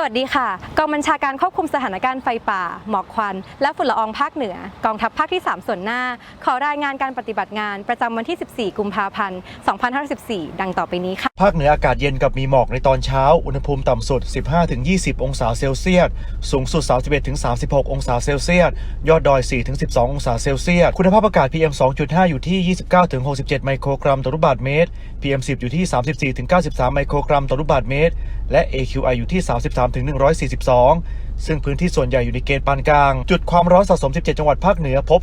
สวัสดีค่ะ กองบัญชาการควบคุมสถานการณ์ไฟป่า หมอกควัน และฝุ่นละอองภาคเหนือ กองทัพภาคที่ 3 ส่วนหน้า ขอรายงานการปฏิบัติงานประจำวันที่ 14 กุมภาพันธ์2514ดังต่อไปนี้ค่ะ ภาคเหนืออากาศเย็นกับมีหมอกในตอนเช้า อุณหภูมิต่ำสุด 15-20 องศาเซลเซียส สูงสุด 31-36 องศาเซลเซียส ยอดดอย 4-12 องศาเซลเซียส คุณภาพอากาศ PM 2.5 อยู่ที่ 29-67 ไมโครกรัมต่อลูกบาศก์เมตร PM 10 อยู่ที่ 34-93 ไมโครกรัมต่อลูกบาศก์เมตร และ AQI อยู่ที่33-142 ซึ่งพื้นที่ส่วนใหญ่อยู่ในเกณฑ์ปานกลาง จุดความร้อนสะสม 17 จังหวัดภาคเหนือพบ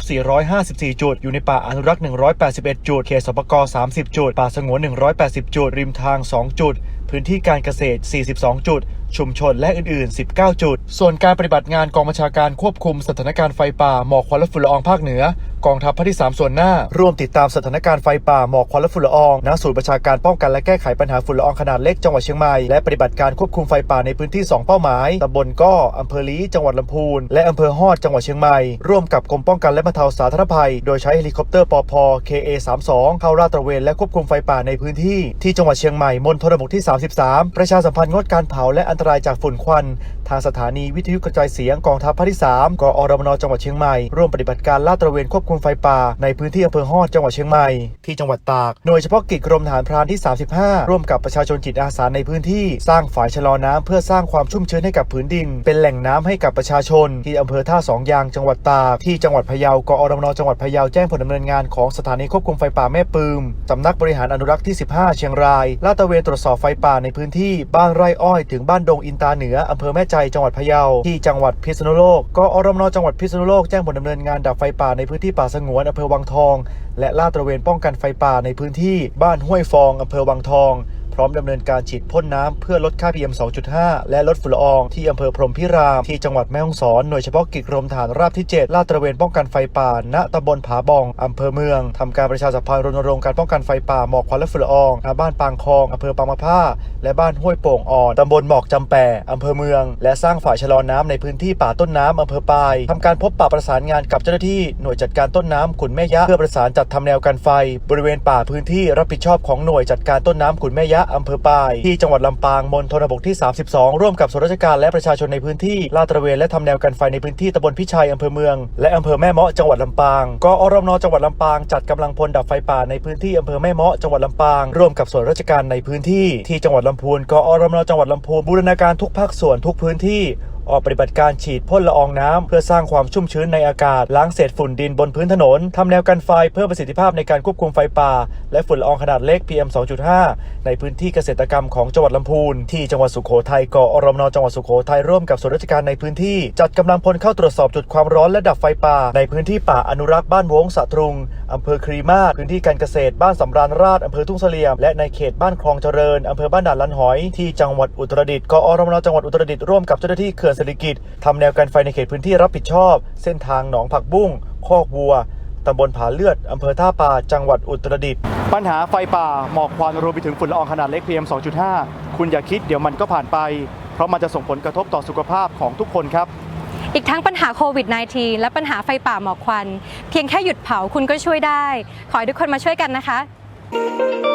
454 จุด อยู่ในป่าอนุรักษ์ 181 จุด เขตสปก30 จุด ป่าสงวน 180 จุด ริมทาง 2 จุด พื้นที่การเกษตร 42 จุด ชุมชนและอื่น ๆ 19 จุด ส่วนการปฏิบัติงานกองบัญชาการควบคุมสถานการณ์ไฟป่าหมอกควันและฝุ่นละอองภาคเหนือกองทัพภาคที่ 3 ส่วนหน้า ร่วมติดตามสถานการณ์ไฟป่าหมอกควันและฝุ่นละอองณศูนย์ประชาการป้องกันและแก้ไขปัญหาฝุ่นละอองขนาดเล็กจังหวัดเชียงใหม่และปฏิบัติการควบคุมไฟป่าในพื้นที่ 2 เป้าหมายตำบลก้ออำเภอลี้จังหวัดลำพูน และอำเภอฮอดจังหวัดเชียงใหม่ร่วมกับกรมป้องกันและบรรเทาสาธารณภัย โดยใช้เฮลิคอปเตอร์ปพ KA32 เข้าราดตระเวนและควบคุมไฟป่าในพื้นที่ที่จังหวัดเชียงใหม่มณฑลบกที่ 33 ประชาสัมพันธ์งดการเผาและอันตรายจากฝุ่นควัน ทางสถานีวิทยุกระจายเสียงกองทัพภาคที่ 3 กอรมนจังหวัดเชียงใหม่ ร่วมปฏิบัติการลาดตระเวนควบคุมไฟป่า ในพื้นที่อำเภอฮอดจังหวัดเชียงใหม่ ที่จังหวัดตากหน่วยเฉพาะกิจกรมทหารพรานที่ 35 ร่วมกับประชาชนจิตอาสาในพื้นที่ สร้างฝายชะลอน้ำเพื่อสร้างความชุ่มชื้นให้กับพื้นดิน เป็นแหล่งน้ำให้กับประชาชน ที่อำเภอท่าสองยางจังหวัดตาก ที่จังหวัดพะเยากอรมนจังหวัดพะเยาแจ้งผลดำเนินงานของสถานีควบคุมไฟป่าแม่ปืมสำนักบริหารอนุรักษ์ที่ 15 เชียงรายลาดตระเวนตรวจสอบไฟป่าในพื้นที่บ้านไร่อ้อยถึงบ้านดงอินตาเหนืออำเภอแม่ใจจังหวัดพะเยาที่จังหวัดพิษณุโลกกอรมนจังหวัดพิษณุโลกแจ้งผลดำเนินงานดับไฟป่าในพื้นที่ป่าสงวนอำเภอวังทอง และลาดตระเวนป้องกันไฟป่าในพื้นที่บ้านห้วยฟองอำเภอวังทอง พร้อมดำเนินการฉีดพ่นน้ำเพื่อลดค่า PM 2.5 และลดฝุ่นละอองที่อำเภอพรหมพิราม ที่จังหวัดแม่ฮ่องสอนหน่วยเฉพาะกิจกรมฐานราบที่ 7 ลาดตระเวนป้องกันไฟป่า ณตำบลผาบองอำเภอเมืองทำการประชาสัมพันธ์รณรงค์การป้องกันไฟป่าหมอกควันและฝุ่นละอองณบ้านปางคองอำเภอปางมะผ้า และบ้านห้วยโป่งอ่อนตำบลหมอกจำแปอำเภอเมือง และสร้างฝ่ายชะลอน้ำในพื้นที่ป่าต้นน้ำอำเภอปายทำการพบปะประสานงานกับเจ้าหน้าที่หน่วยจัดการต้นน้ำขุนแม่ยะเพื่อประสานจัดทำแนวกันไฟ บริเวณป่าพื้นที่รับผิดชอบของหน่วยจัดการต้นน้ำขุนแม่ยะอำเภอปาย ที่จังหวัดลำปางมณฑลบกที่ 32 ร่วมกับส่วนราชการและประชาชนในพื้นที่ลาดตระเวนและทำแนวกันไฟในพื้นที่ตำบลพิชัยอำเภอเมือง และอำเภอแม่เมาะจังหวัดลำปางกอรมนจังหวัดลำปางจัดกำลังพลดับไฟป่าในพื้นที่อำเภอแม่เมาะจังหวัดลำปางร่วมกับส่วนราชการในพื้นที่ที่จังหวัดลำพูนกอรมนจังหวัดลำพูนบูรณาการทุกภาคส่วนทุกพื้นที่ ออกปฏิบัติการฉีดพ่นละอองน้ำเพื่อสร้างความชุ่มชื้นในอากาศ ล้างเศษฝุ่นดินบนพื้นถนนทำแนวกันไฟเพิ่มประสิทธิภาพในการควบคุมไฟป่า และฝุ่นละอองขนาดเล็ก PM 2.5 ในพื้นที่เกษตรกรรมของจังหวัดลำพูน ที่จังหวัดสุโขทัยกอรมนจังหวัดสุโขทัยร่วมกับส่วนราชการในพื้นที่ จัดกำลังพลเข้าตรวจสอบจุดความร้อนและดับไฟป่า ในพื้นที่ป่าอนุรักษ์บ้านวงสะตรุงอำเภอครีมาศพื้นที่การเกษตรบ้านสำราญราชอำเภอทุ่งเสลี่ยม และในเขตบ้านคลองเจริญอำเภอบ้านด่านลันหอยที่จังหวัดอุตรดิตถ์กอรมนจังหวัดอุตรดิตถ์ร่วมกับเจ้าหน้าที่เขื่อนเศรษฐกิจทำแนวกันไฟในเขตพื้นที่รับผิดชอบ เส้นทางหนองผักบุ้งคอกวัวตำบลผาเลือด อำเภอท่าปาจังหวัดอุตรดิตถ์ ปัญหาไฟป่า หมอกควันรวมไปถึงฝุ่นละอองขนาดเล็ก PM 2.5 คุณอย่าคิดเดี๋ยวมันก็ผ่านไป เพราะมันจะส่งผลกระทบต่อสุขภาพของทุกคนครับ อีกทั้งปัญหาโควิด -19 และปัญหาไฟป่าหมอกควัน เพียงแค่หยุดเผาคุณก็ช่วยได้ ขอให้ทุกคนมาช่วยกันนะคะ